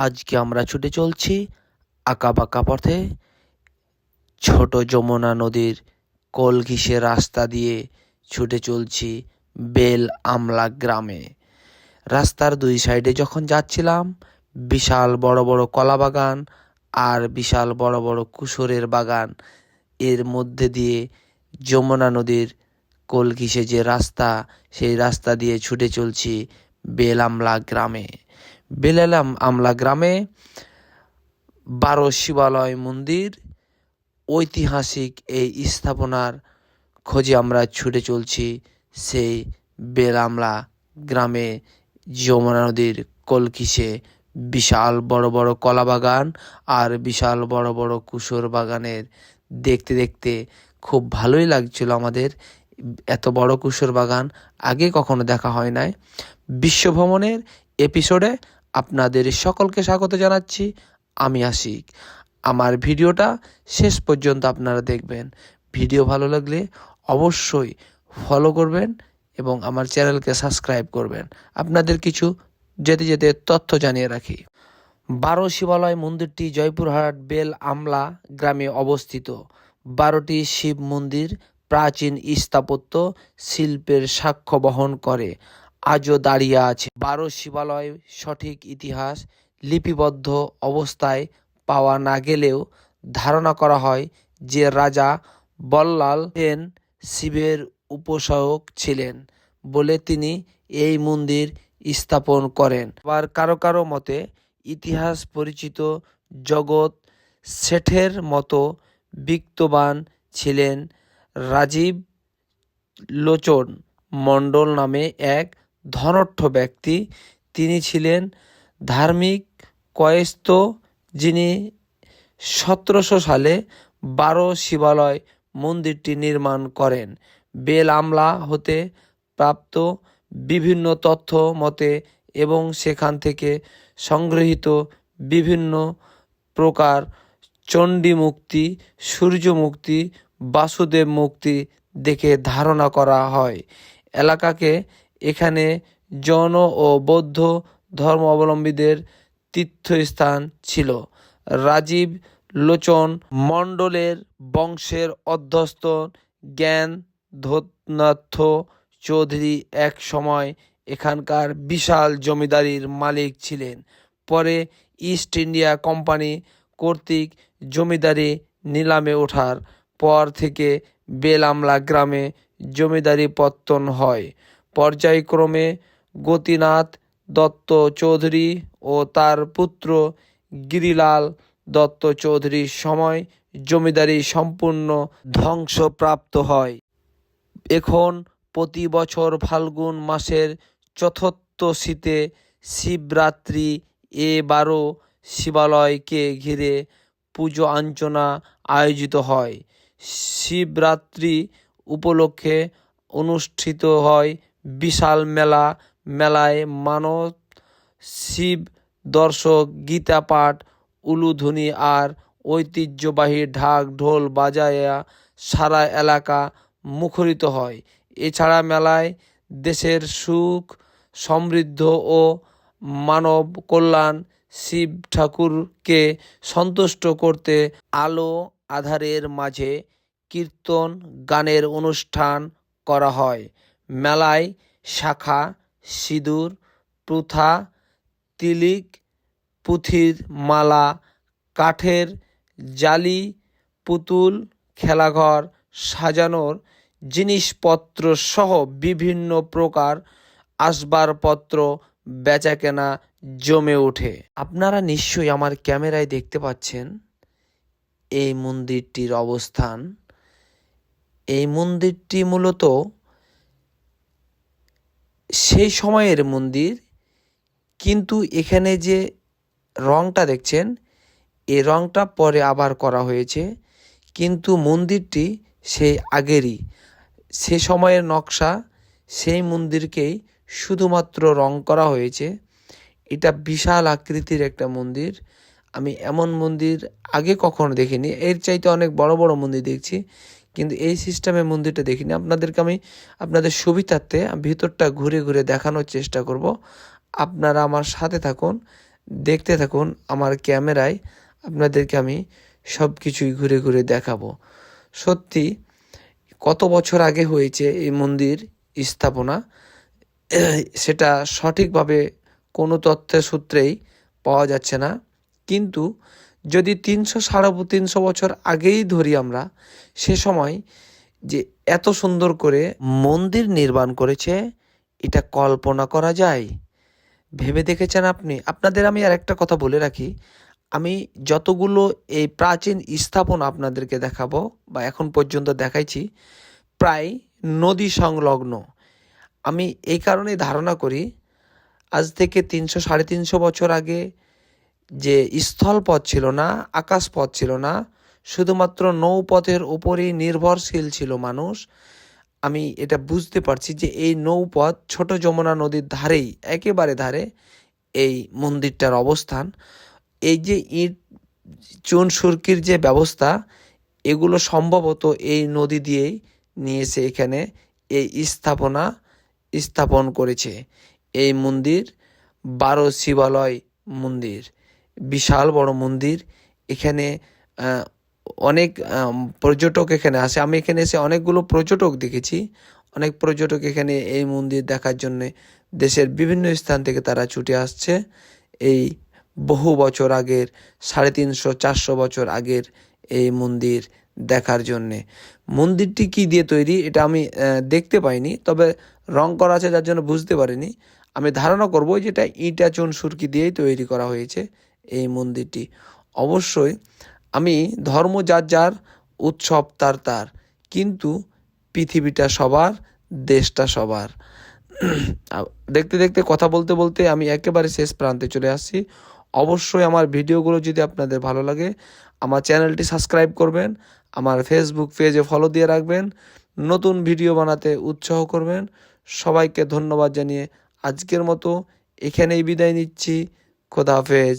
আজকে আমরা ছুটে চলছি আঁকাবাঁকা পথে। ছোট যমুনা নদীর কোল ঘিসে রাস্তা দিয়ে ছুটে চলছি বেল আমলা গ্রামে। রাস্তার দুই সাইডে যখন যাচ্ছিলাম, বিশাল বড় বড় কলা বাগান আর বিশাল বড় বড় কুসুরের বাগান। এর মধ্যে দিয়ে যমুনা নদীর কোল ঘিসে যে রাস্তা, সেই রাস্তা দিয়ে ছুটে চলছি বেল আমলা গ্রামে। বেলালাম আমলা গ্রামে বারো শিবালয় মন্দির, ঐতিহাসিক এই স্থাপনার খোঁজে আমরা ছুটে চলছি সেই বেলামলা গ্রামে। যমুনা নদীর কলকিসে বিশাল বড় বড় কলা বাগান আর বিশাল বড় বড় কুসুর বাগানের দেখতে দেখতে খুব ভালোই লাগছিল আমাদের। এত বড় কুসুর বাগান আগে কখনো দেখা হয় নাই। বিশ্বভ্রমণের এপিসোডে আপনাদের সকলকে স্বাগত জানাচ্ছি। আমি আশিক। আমার ভিডিওটা শেষ পর্যন্ত আপনারা দেখবেন। ভিডিও ভালো লাগলে অবশ্যই ফলো করবেন এবং আমার চ্যানেলকে সাবস্ক্রাইব করবেন। আপনাদের কিছু যেতে যেতে তথ্য জানিয়ে রাখি। বারো শিবালয় মন্দিরটি জয়পুরহাট বেল আমলা গ্রামে অবস্থিত। বারোটি শিব মন্দির প্রাচীন স্থাপত্য শিল্পের সাক্ষ্য বহন করে। আজও দাঁড়িয়ে আছে। বারো শিবালয়, সঠিক ইতিহাস, লিপিবদ্ধ অবস্থায় পাওয়া না গেলেও ধারণা করা হয় যে রাজা বল্লাল সেন শিবের উপাসক ছিলেন বলে তিনি এই মন্দির স্থাপন করেন। আবার কারও কারও মতে, ইতিহাস পরিচিত জগৎ শেঠের মতো বিত্তবান ছিলেন রাজীব লোচন মণ্ডল নামে এক ধনাঢ্য ব্যক্তি। তিনি ছিলেন ধার্মিক কয়েস্ত, যিনি সতেরোশো সালে বারো শিবালয় মন্দিরটি নির্মাণ করেন। বেল আমলা হতে প্রাপ্ত বিভিন্ন তথ্য মতে এবং সেখান থেকে সংগৃহীত বিভিন্ন প্রকার চণ্ডী মুক্তি, সূর্য মুক্তি, বাসুদেব মুক্তি দেখে ধারণা করা হয়। এলাকাকে এখানে জৈন ও বৌদ্ধ ধর্ম অবলম্বীদের তীর্থস্থান ছিল। রাজীব লোচন মণ্ডলের বংশের অধ্যস্ত জ্ঞান ধোতনাথ চৌধুরী এক সময় এখানকার বিশাল জমিদারির মালিক ছিলেন। পরে ইস্ট ইন্ডিয়া কোম্পানি কর্তৃক জমিদারি নিলামে ওঠার পর থেকে বেলামলা গ্রামে জমিদারি পত্তন হয়। পর্যায়ক্রমে গতিনাথ দত্ত চৌধুরী ও তার পুত্র গিরিলাল দত্ত চৌধুরীর সময় জমিদারি সম্পূর্ণ ধ্বংসপ্রাপ্ত হয়। এখন প্রতি বছর ফাল্গুন মাসের চতুর্থ শীতে শিবরাত্রি এ বারো শিবালয়কে ঘিরে পুজো আঞ্চনা আয়োজিত হয়। শিবরাত্রি উপলক্ষে অনুষ্ঠিত হয় বিশাল মেলা, মেলায় মানব, শিব, দর্শক, গীতা পাঠ, উলুধ্বনি আর ঐতিহ্যবাহী ঢাক ঢোল বাজায়া সারা এলাকা মুখরিত হয়। এছাড়া মেলায় দেশের সুখ, সমৃদ্ধ ও মানব কল্যাণ শিব ঠাকুরকে সন্তুষ্ট করতে আলো আধারের মাঝে কীর্তন, গানের অনুষ্ঠান করা হয়। মেলায় শাখা, সিঁদুর, প্রথা, তিলিক, পুঁথির মালা, কাঠের জালি, পুতুল, খেলাঘর সাজানোর জিনিসপত্র সহ বিভিন্ন প্রকার আসবাবপত্র বেচাকেনা জমে ওঠে। আপনারা নিশ্চয়ই আমার ক্যামেরায় দেখতে পাচ্ছেন এই মন্দিরটির অবস্থান। এই মন্দিরটি মূলত সেই সময়ের মন্দির, কিন্তু এখানে যে রংটা দেখছেন, এ রংটা পরে আবার করা হয়েছে, কিন্তু মন্দিরটি সেই আগেরই। সে সময়ের নকশা, সেই মন্দিরকেই শুধুমাত্র রং করা হয়েছে। এটা বিশাল আকৃতির একটা মন্দির। আমি এমন মন্দির আগে কখনো দেখিনি। এর চাইতে অনেক বড় বড় মন্দির দেখছি। কিন্তু এই সিস্টেমে মন্দিরটা দেখিনি। আপনাদেরকে আমি আপনাদের সুবিধার্থে ভিতরটা ঘুরে ঘুরে দেখানোর চেষ্টা করব। আপনারা আমার সাথে থাকুন, দেখতে থাকুন আমার ক্যামেরায়। আপনাদেরকে আমি সব কিছুই ঘুরে ঘুরে দেখাবো। সত্যি, কত বছর আগে হয়েছে এই মন্দির স্থাপনা? সেটা সঠিকভাবে কোনো তথ্যের সূত্রেই পাওয়া যাচ্ছে না। কিন্তু যদি তিনশো সাড়ে তিনশো বছর আগেই ধরি আমরা, সে সময় যে এত সুন্দর করে মন্দির নির্মাণ করেছে, এটা কল্পনা করা যায়। ভেবে দেখেছেন আপনি? আপনাদের আমি আর একটা কথা বলে রাখি। আমি যতগুলো এই প্রাচীন স্থাপনা আপনাদেরকে দেখাবো বা এখন পর্যন্ত দেখাইছি, প্রায় নদী সংলগ্ন। আমি এই কারণেই ধারণা করি, আজ থেকে তিনশো সাড়ে তিনশো বছর আগে যে স্থলপথ ছিল না, আকাশপথ ছিল না, শুধুমাত্র নৌপথের উপরেই নির্ভরশীল ছিল মানুষ। আমি এটা বুঝতে পারছি যে এই নৌপথ ছোট যমুনা নদীর ধারেই, একেবারে ধারে এই মন্দিরটার অবস্থান। এই যে ইট, চুন, সুরকির যে ব্যবস্থা, এগুলো সম্ভবত এই নদী দিয়েই নিয়ে এসে এখানে এই স্থাপনা, স্থাপন করেছে। এই মন্দির বারো শিবালয় মন্দির। বিশাল বড় মন্দির। এখানে অনেক পর্যটক এখানে আসে। আমি এখানে এসে অনেকগুলো পর্যটক দেখেছি। অনেক পর্যটক এখানে এই মন্দির দেখার জন্যে দেশের বিভিন্ন স্থান থেকে তারা ছুটে আসছে। এই বহু বছর আগের, সাড়ে তিনশো, চারশো বছর আগের এই মন্দির দেখার জন্যে। মন্দিরটি কি দিয়ে তৈরি এটা আমি দেখতে পাইনি, তবে রং করা আছে যার জন্য বুঝতে পারিনি। আমি ধারণা করব যেটা ইটা চুন সুরকি দিয়েই তৈরি করা হয়েছে। এই মন্দিরটি। অবশ্যই আমি ধর্ম যার যার, উৎসব তার তার, কিন্তু পৃথিবীটা সবার, দেশটা সবার। দেখতে দেখতে, কথা বলতে বলতে আমি একেবারে শেষ প্রান্তে চলে আসছি। অবশ্যই আমার ভিডিওগুলো যদি আপনাদের ভালো লাগে, আমার চ্যানেলটি সাবস্ক্রাইব করবেন, আমার ফেসবুক পেজে ফলো দিয়ে রাখবেন, নতুন ভিডিও বানাতে উৎসাহ করবেন। সবাইকে ধন্যবাদ জানিয়ে আজকের মতো এখানেই বিদায় নিচ্ছি। খোদা হাফেজ।